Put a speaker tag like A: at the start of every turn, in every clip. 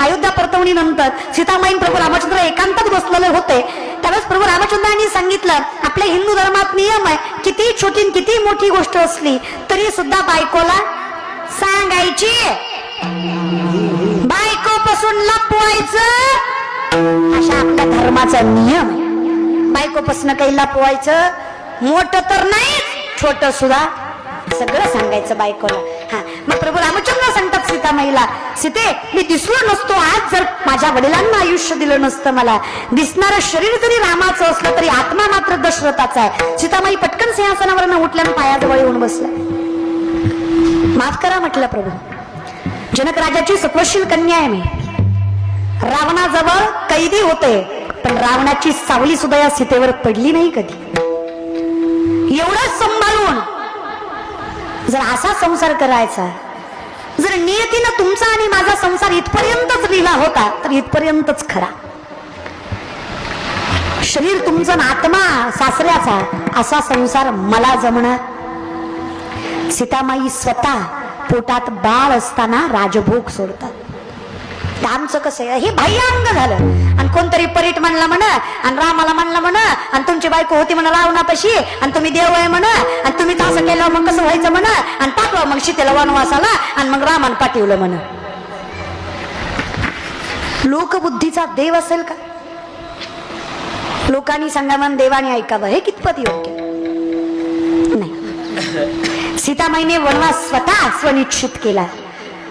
A: अयोध्या परतवणी नंतर सीतामाईन प्रभू रामचंद्र एकांतात बसलेले होते. त्यावेळेस प्रभू रामचंद्रांनी सांगितलं आपल्या हिंदू धर्मात नियम आहे. किती छोटी किती मोठी गोष्ट असली तरी सुद्धा बायकोला सांगायची. बायको पासून लपवायचं. अशा आपल्या धर्माचा नियम बायको बायकोपासून काही लपवायचं मोठ तर नाही छोट सुद्धा. सगळं सांगायचं बायकोला. हा मग प्रभू रामचंद्र सांगतात सीतामाईला सीते मी दिसलो नसतो आज जर माझ्या वडिलांना आयुष्य दिलं नसतं मला. दिसणारं शरीर जरी रामाचं असलं तरी आत्मा मात्र दशरथाचा आहे. सीतामाई पटकन सिंहासनावर उठल्या पायाजवळ येऊन बसल्या. माफ करा म्हटलं प्रभू. जनक राजाची सत्वशील कन्या आहे मी. रावणाजवळ कैदी होते पण रावणाची सावली सुद्धा या सीतेवर पडली नाही कधी. एवढं सांभाळून जर असा संसार करायचा जर नियतीनं तुमचा आणि माझा संसार इथपर्यंतच लिहिला होता तर इथपर्यंतच खरा. शरीर तुमचं आत्मा सासऱ्याचा असा संसार मला जमणार सीतामाई स्वतः पोटात बाळ असताना राजभोग सोडतात. तर आमचं कसं आहे हे भाय्यांग झालं. आणि कोणतरी परीट म्हणला म्हण आणि रामाला म्हणला म्हण आणि तुमची बायको होती म्हणा रावणापाशी आणि तुम्ही देव आहे म्हण आणि तुम्ही तर असं केलं मग कसं व्हायचं म्हण आणि टाकलं मग सीतेला वनवासाला आणि मग रामान पाठवलं म्हण. लोकबुद्धीचा देव असेल का? लोकांनी सांगा देवाने ऐकावं हे कितपत योग्य? नाही. सीतामाईने वनवास स्वतः स्वनिश्चित केला.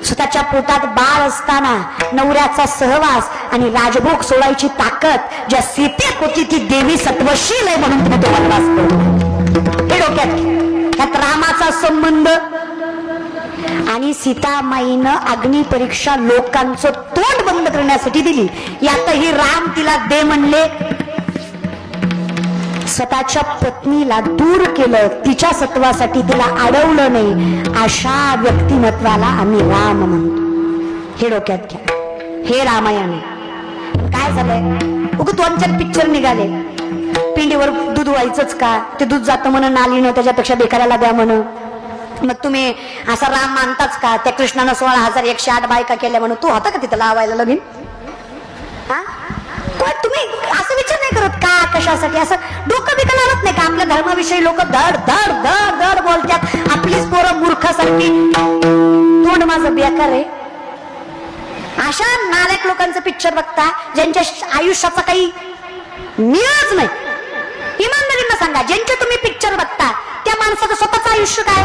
A: स्वतःच्या पोटात बाळ असताना नवऱ्याचा सहवास आणि राजभोग सोडायची ताकद ज्या सीतेत होती ती देवी सत्वशील आहे म्हणून तिने तो वनवास करतो हे डोक्यात त्यात रामाचा संबंध आणि सीतामाईनं अग्निपरीक्षा लोकांचं तोंड बंद करण्यासाठी दिली. यातही राम तिला दे म्हणले स्वतःच्या पत्नीला दूर केलं. तिच्या सत्वासाठी तिला अडवलं नाही. अशा व्यक्तिमत्वाला आम्ही राम म्हणतो. हे डोक्यात घ्या. हे रामायण काय झालंय? उग दोन चार पिक्चर निघाले. पिंडीवर दूध व्हायचंच का? ते दूध जातं म्हण नालीनं त्याच्यापेक्षा बेकाराला द्या म्हण मग तुम्ही असा राम मानताच का? त्या कृष्णानं सोळा हजार एकशे आठ बायका केल्या म्हणून. तू होता का तिथं लावायला लगीन? पण तुम्ही असं विचार नाही करत का कशासाठी? असं डोकं बिकं लावत नाही का? आपल्या धर्माविषयी लोक धड धड धड धड बोलतात. आपलीच पोरं मूर्खासारखी. तोंड माझं बेकार आहे. अशा नालायक लोकांचं पिक्चर बघता ज्यांच्या आयुष्याचा काही निळच नाही. इमानदारीनं सांगा ज्यांचे तुम्ही पिक्चर बघता त्या माणसाचं स्वतःचं आयुष्य काय?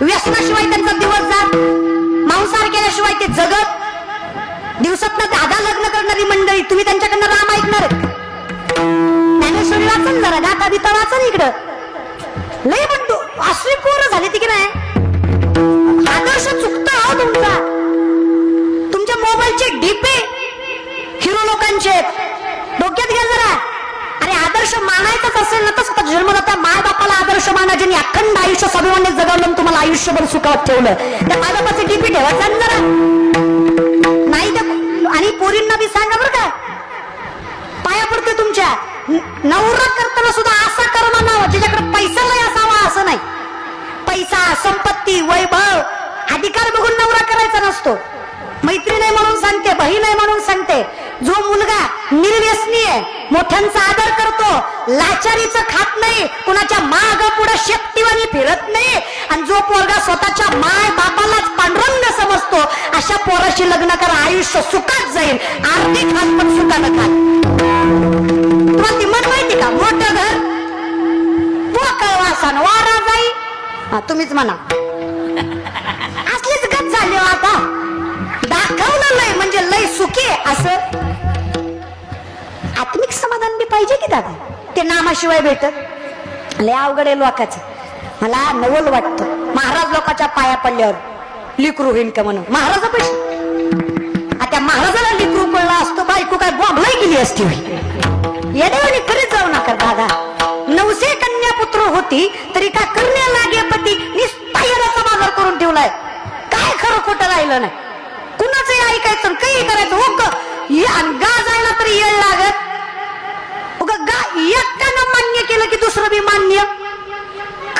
A: व्यसनाशिवाय त्यांचा दिवस जात मांसाहार केल्याशिवाय ते जगत दिवसात दादा लग्न करणारी मंडळी तुम्ही त्यांच्याकडनं राम ऐकणार ज्ञानेश्वरी वाचन जरा गाता बिता वाचन इकडं. लय म्हणतो असली पोरं झाली ती की नाही? आदर्श चुकता हो तुमचा. तुमच्या मोबाईलचे डिपे हिरो लोकांचे आहेत. डोक्यात घ्या जरा. अरे आदर्श मानायचाच असेल ना तर स्वतः जन्मदाता माय बापाला आदर्श माना ज्यांनी अखंड आयुष्य स्वाभिमाने जगवलं तुम्हाला आयुष्यभर सुखावत ठेवलं. त्या माय बापाचे डीपी ठेवा जरा. मुलींना बी सांगा बरं का. पाया पडते तुमच्या. नवरा करताना सुद्धा असा कर्म नाव ज्याच्याकडे पैसा नाही असावा असं नाही. पैसा संपत्ती वैभव अधिकार बघून नवरा करायचा नसतो. मैत्री नाही म्हणून सांगते बहीण नाही म्हणून सांगते. जो मुलगा निर्व्यसनी आहे मोठ्यांचा आदर करतो लाचारीचं खात नाही कुणाच्या माग पुढे शक्तिवानी फिरत नाही आणि जो पोरगा स्वतःच्या माय बापालाच पांडुरंग समजतो अशा पोराशी लग्न करा आयुष्य सुखात जाईल आर्थिक हात पण सुखानं खात तुला ती म्हण माहिती का? मोठं घर. पोकळ वासान वारा जाई. हा तुम्हीच म्हणा. असलीच गत झाली हो आता. दाखवलं लय म्हणजे लय सुखी असं. आत्मिक समाधान बी पाहिजे की दादा? ते नामाशिवाय भेटत. लय अवघड आहे लोकाचं. मला नवल वाटतं. महाराज लोकांच्या पाया पडल्यावर. लिकरू होईन का म्हणून. महाराजा आता महाराजाला लिकरू पडला असतो बायको काय बॉम्बलाई गेली असती होई येदेवानी करीत जाऊ नका दादा. नवसे कन्या पुत्र होती तरी का करण्या लागे पती? निस्तायराचा बाजार करून ठेवलाय. काय खरं खोटं राहिलं नाही. कुणाचंही ऐकायचं काही करायचं हो ग गा जायला तरी येळ लागत. उग गा एकट्यानं मान्य केलं की दुसरं बी मान्य?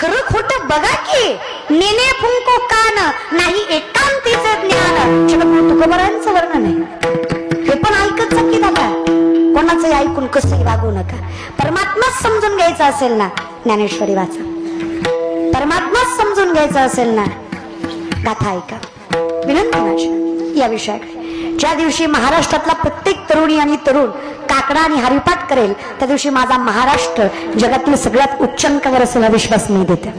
A: खरं खोट बघा की. नेने फुंको कान नाही एकांतीच ज्ञान. तुकोबरांचं वर्णन आहे. हे पण ऐकत की दादा कोणाचंही ऐकून कसंही वागू नका. परमात्माच समजून घ्यायचा असेल ना ज्ञानेश्वरी वाचा. परमात्माच समजून घ्यायचा असेल ना गाथा ऐका. विनंती माझी. या विषयाकडे. ज्या दिवशी महाराष्ट्रातला प्रत्येक तरुणी आणि तरुण काकडा आणि हरिपाठ करेल त्या दिवशी माझा महाराष्ट्र जगातील सगळ्यात उच्चांकावर असेल विश्वास मी देते.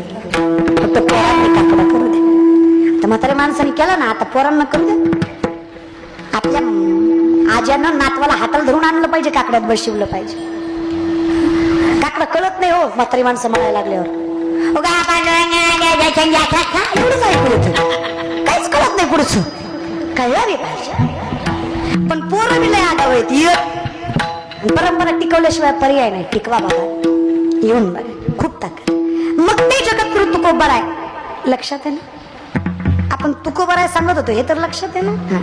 A: फक्त पोरांनी काकडा करू दे. तर म्हाताऱ्या माणसाने केलं ना आता पोरांना करू दे. आपल्या आज्यानं नातवाला हाताला धरून आणलं पाहिजे काकड्यात बसवलं पाहिजे. काकडं कळत नाही हो म्हातारी माणसं म्हणायला लागल्यावर. एवढंच ऐकू काहीच कळत नाही पुढचं. कळलं नाही पाहिजे. पण पोरं बी लय आगाव येत येत परंपरा टिकवल्याशिवाय पर्याय नाही. टिकवा बाबा. येऊन बघ. खूप ताकद. मग ते जगत तुकोबर आहे लक्षात आहे ना? आपण तुकोबर आहे सांगत होतो. हे तर लक्षात आहे ना?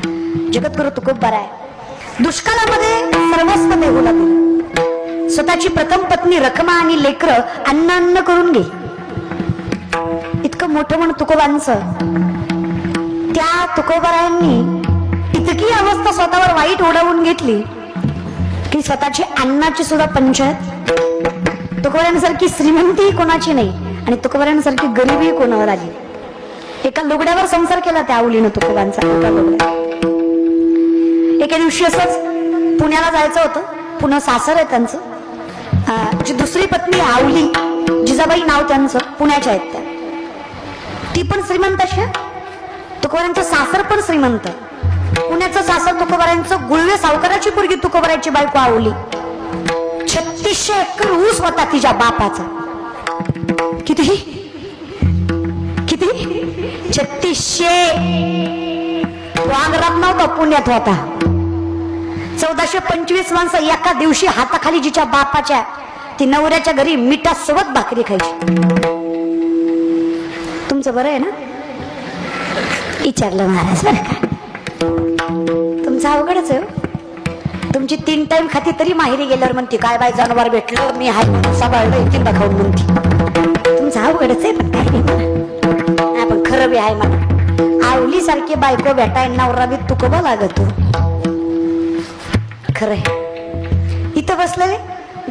A: जगद्गुरु तुकोबर आहे दुष्काळामध्ये सर्वस्व देऊ लागले स्वतःची प्रथम पत्नी रखमा आणि लेकर अन्न अन्न करून गेली इतकं मोठं म्हण तुकोबांचं त्या तुकोबारायांनी इतकी अवस्था स्वतःवर वाईट ओढवून घेतली. की स्वतःची अन्नाची सुद्धा पंचायत? तुकोबारांसारखी श्रीमंती कोणाची नाही आणि तुकोबारांसारखी गरिबी कोणावर आली एका लुगड्यावर संसार केला त्या आवलीनं तुकोबांचा एका लुगड्या एके दिवशी असंच पुण्याला जायचं होतं. पुन्हा सासर आहे त्यांचं. जी दुसरी पत्नी आवली जिजाबाई नाव त्यांचं पुण्याच्या आहेत त्या. ती पण श्रीमंत अशा तुकोबारांचं सासर पण श्रीमंत. पुण्याचं सासर तुकोबारांचं गुळवे सावकाराची पुरगी तुकोबाराची बायको आवली. छत्तीसशे एकर ऊस होता तिच्या बापाचा. किती किती छत्तीसशे. वांगरात नव्हता पुण्यात होता. चौदाशे पंचवीस माणसं एका दिवशी हाताखाली जिच्या बापाच्या ती नवऱ्याच्या घरी मिठासोबत भाकरी खायची. तुमचं बरं आहे ना? विचारलं महाराज बरं का? तुमचं अवघडच आहे हो. तुमची तीन टाइम खाती तरी माहेरी गेल्यावर म्हणते काय बाय जनावर भेटलं मी हाय म्हणून सांभाळलं तीन खाऊन म्हणते. तुमचं अवघडच आहे पण काय नाही म्हणा. पण खरं बी आहे म्हणा. आवली सारखी बायको भेटाय नवरा बी तुकोबा लागतो. आहे. इथं बसलेले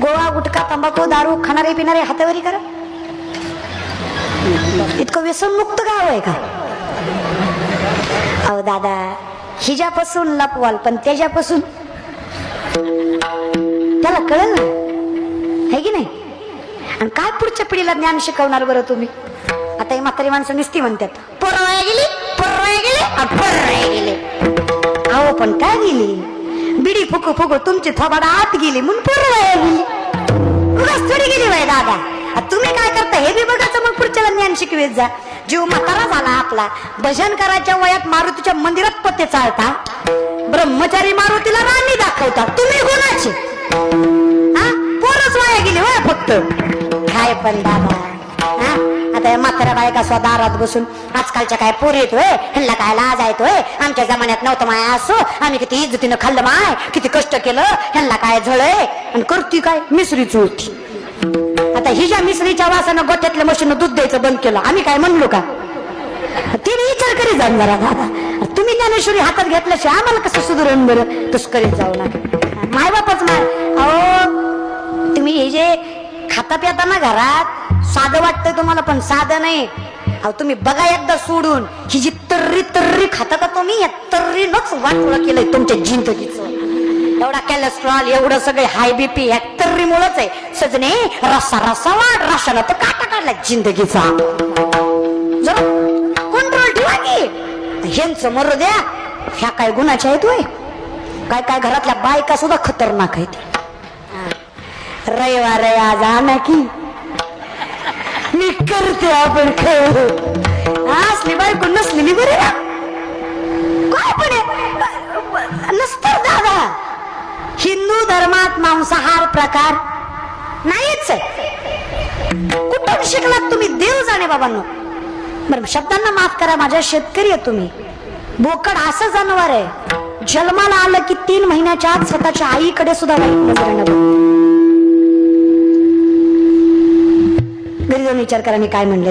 A: गोळा गुटखा तंबाखू दारू खाणारे पिणारे हातावरी करा. इतकं व्यसनमुक्त गाव आहे का? अहो दादा हिच्यापासून लपवाल पण त्याच्यापासून त्याला कळलं? ना हे की नाही? आणि काय पुढच्या पिढीला ज्ञान शिकवणार बरं तुम्ही? आता ही म्हातारी माणसं निसती म्हणतात पोरवाया गेली पोरवाया गेले आणि गेले. अहो पण काय गेली? बिडी फुकू फुकू तुमची थोबाडा आत गेली म्हणून पोरवाया गेली. उगाच थोडी गेली बाय दादा. तुम्ही काय करता? हे बी बघायचं मग पुढच्याला ज्ञान शिकवेत जा. जीव म्हातारा झाला आपला. भजन करायच्या वयात मारुतीच्या मंदिरात पत्ते चालता. ब्रह्मचारी मारुतीला राणी दाखवता. तुम्ही कोणाची? हा? पोरच वाया गेली होय फक्त. काय पण दादा. हा? आता म्हातारा बायका स्वतः दारात बसून आजकालच्या काय पोर येतोय ह्यांना काय लाज येतोय आमच्या जमान्यात नव्हतं माय असो. आम्ही किती इज्जतीनं खाल्लं माय. किती कष्ट केलं. ह्यांना काय झळय आणि करती काय? मिसरी चुळती हिच्या मिसरीच्या वासानं गोठ्यातल्या मशीन दूध द्यायचं बंद केलं आम्ही काय म्हणलो का? तिने विचार करीत जाऊन जरा दादा तुम्ही ज्ञानेश्वरी हातात घेतल्याशिवाय आम्हाला कसं सुधरून बरं? तस करीत जाऊ ना माय बापच माय अहो तुम्ही हे जे खाता पिताना घरात साधं वाटतंय तुम्हाला पण साधं नाही. अहो तुम्ही बघा एकदा सोडून ही जी तर्री तर्री खाता का तुम्ही या तर्रीनच वाटोळं केलंय तुमच्या जिंदगीच. एवढा कॅलेस्ट्रॉल एवढं सगळे हाय बीपी ह्या तर्रीमुळंच आहे. सजने रस्सा रस्सा वाढ रसाला तर काटा काढला जिंदगीचा. जरा कंट्रोल ठेवा की. ह्यांचं मरू द्या. ह्या काय गुणाच्या आहेत होय? काय काय घरातल्या बायका सुद्धा खतरनाक आहेत. रविवार रे आज आणा की मी करते आपण खेळ. असली बायको नसलेली बरे ना. काय पण आहे? नसतं दादा. हिंदू धर्मात मांसाहार प्रकार नाहीच आहे. कुठून शिकलात तुम्ही? देव जाणे बाबांनो. बरं शब्दांना माफ करा माझ्या शेतकरी आहे तुम्ही. बोकड असं जनावर आहे. जन्माला आलं की तीन महिन्याच्या आत स्वतःच्या आईकडे सुद्धा वाईट नजरेनं घरी जाऊन विचार करा मी काय म्हणले.